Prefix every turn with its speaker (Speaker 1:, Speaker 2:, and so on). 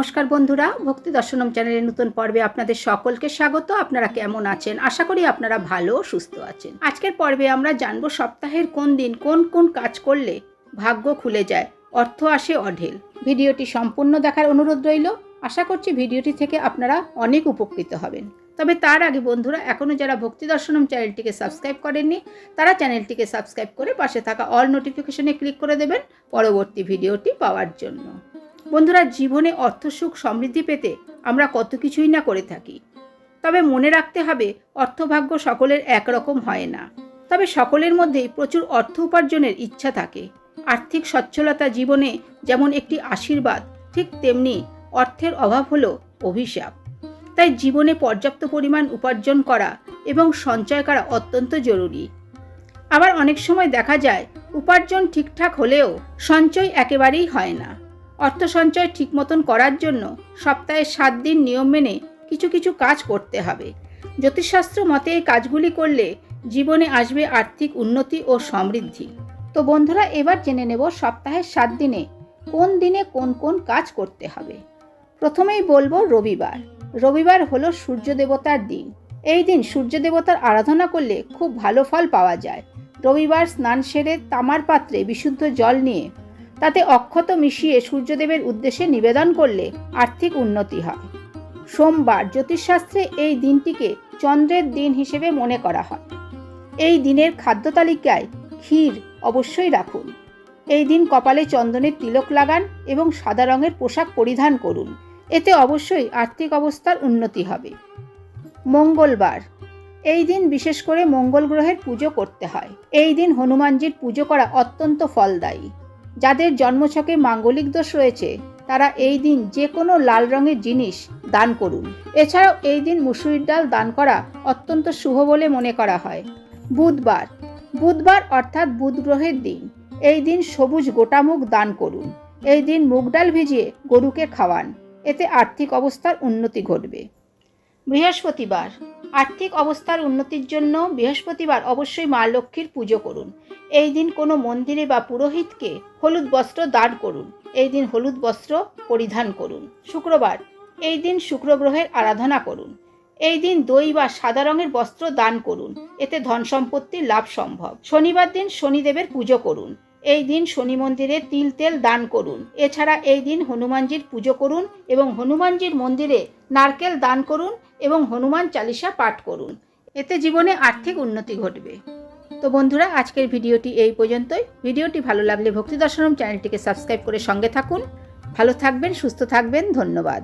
Speaker 1: নমস্কার বন্ধুরা, ভক্তি দর্শনম চ্যানেলের নতুন পর্বে আপনাদের সকলকে স্বাগত। আপনারা কেমন আছেন? আশা করি আপনারা ভালো সুস্থ আছেন। আজকের পর্বে আমরা জানব সপ্তাহের কোন দিন কোন কোন কাজ করলে ভাগ্য খুলে যায়, অর্থ আসে অঢেল। ভিডিওটি সম্পূর্ণ দেখার অনুরোধ রইল। আশা করছি ভিডিওটি থেকে আপনারা অনেক উপকৃত হবেন। তবে তার আগে বন্ধুরা এখনও যারা ভক্তি দর্শনম চ্যানেলটিকে সাবস্ক্রাইব করেননি, তারা চ্যানেলটিকে সাবস্ক্রাইব করে পাশে থাকা অল নোটিফিকেশনে ক্লিক করে দেবেন পরবর্তী ভিডিওটি পাওয়ার জন্য। বন্ধুরা, জীবনে অর্থ, সুখ সমৃদ্ধি পেতে আমরা কত কিছুই না করে থাকি। তবে মনে রাখতে হবে, অর্থভাগ্য সকলের একরকম হয় না। তবে সকলের মধ্যেই প্রচুর অর্থ উপার্জনের ইচ্ছা থাকে। আর্থিক সচ্ছলতা জীবনে যেমন একটি আশীর্বাদ, ঠিক তেমনি অর্থের অভাব হলো অভিশাপ। তাই জীবনে পর্যাপ্ত পরিমাণ উপার্জন করা এবং সঞ্চয় করা অত্যন্ত জরুরি। আবার অনেক সময় দেখা যায়, উপার্জন ঠিকঠাক হলেও সঞ্চয় একেবারেই হয় না। অর্থ সঞ্চয় ঠিক মতন করার জন্য সপ্তাহে সাত দিন নিয়ম মেনে কিছু কিছু কাজ করতে হবে। জ্যোতিষশাস্ত্র মতে এই কাজগুলি করলে জীবনে আসবে আর্থিক উন্নতি ও সমৃদ্ধি। তো বন্ধুরা, এবার জেনে নেব সপ্তাহের সাত দিনে কোন দিনে কোন কোন কাজ করতে হবে। প্রথমেই বলব রবিবার। রবিবার হলো সূর্য দেবতার দিন। এই দিন সূর্য দেবতার আরাধনা করলে খুব ভালো ফল পাওয়া যায়। রবিবার স্নান সেরে তামার পাত্রে বিশুদ্ধ জল নিয়ে তাতে অক্ষত মিশিয়ে সূর্যদেবের উদ্দেশ্যে নিবেদন করলে আর্থিক উন্নতি হয়। সোমবার জ্যোতিষশাস্ত্রে এই দিনটিকে চন্দ্রের দিন হিসেবে মনে করা হয়। এই দিনের খাদ্য তালিকায় ক্ষীর অবশ্যই রাখুন। এই দিন কপালে চন্দনের তিলক লাগান এবং সাদা রঙের পোশাক পরিধান করুন। এতে অবশ্যই আর্থিক অবস্থার উন্নতি হবে। মঙ্গলবার, এই দিন বিশেষ করে মঙ্গল গ্রহের পুজো করতে হয়। এই দিন হনুমানজির পুজো করা অত্যন্ত ফলদায়ী। যাদের জন্মছকে মাঙ্গলিক দোষ রয়েছে, তারা এই দিন যে কোনো লাল রঙের জিনিস দান করুন। এছাড়াও এই দিন মুসুরির ডাল দান করা অত্যন্ত শুভ বলে মনে করা হয়। বুধবার। বুধবার অর্থাৎ বুধ গ্রহের দিন। এই দিন সবুজ গোটামুখ দান করুন। এই দিন মুগ ডাল ভিজিয়ে গরুকে খাওয়ান। এতে আর্থিক অবস্থার উন্নতি ঘটবে। বৃহস্পতিবার। আর্থিক অবস্থার উন্নতির জন্য বৃহস্পতিবার অবশ্যই মা লক্ষ্মীর পুজো করুন। এই দিন কোনো মন্দিরে বা পুরোহিতকে হলুদ বস্ত্র দান করুন। এই দিন হলুদ বস্ত্র পরিধান করুন। শুক্রবার, এই দিন শুক্র গ্রহের আরাধনা করুন। এই দিন দই বা সাদা রঙের বস্ত্র দান করুন। এতে ধন সম্পত্তির লাভ সম্ভব। শনিবার দিন শনিদেবের পুজো করুন। এই দিন শনি মন্দিরে তিল তেল দান করুন। এছাড়া এই দিন হনুমানজির পুজো করুন এবং হনুমানজির মন্দিরে নারকেল দান করুন এবং হনুমান চালিসা পাঠ করুন। এতে জীবনে আর্থিক উন্নতি ঘটবে। তো বন্ধুরা, আজকের ভিডিওটি এই পর্যন্তই। ভিডিওটি ভালো লাগলে ভক্তি দর্শনম চ্যানেলটিকে সাবস্ক্রাইব করে সঙ্গে থাকুন। ভালো থাকবেন, সুস্থ থাকবেন, ধন্যবাদ।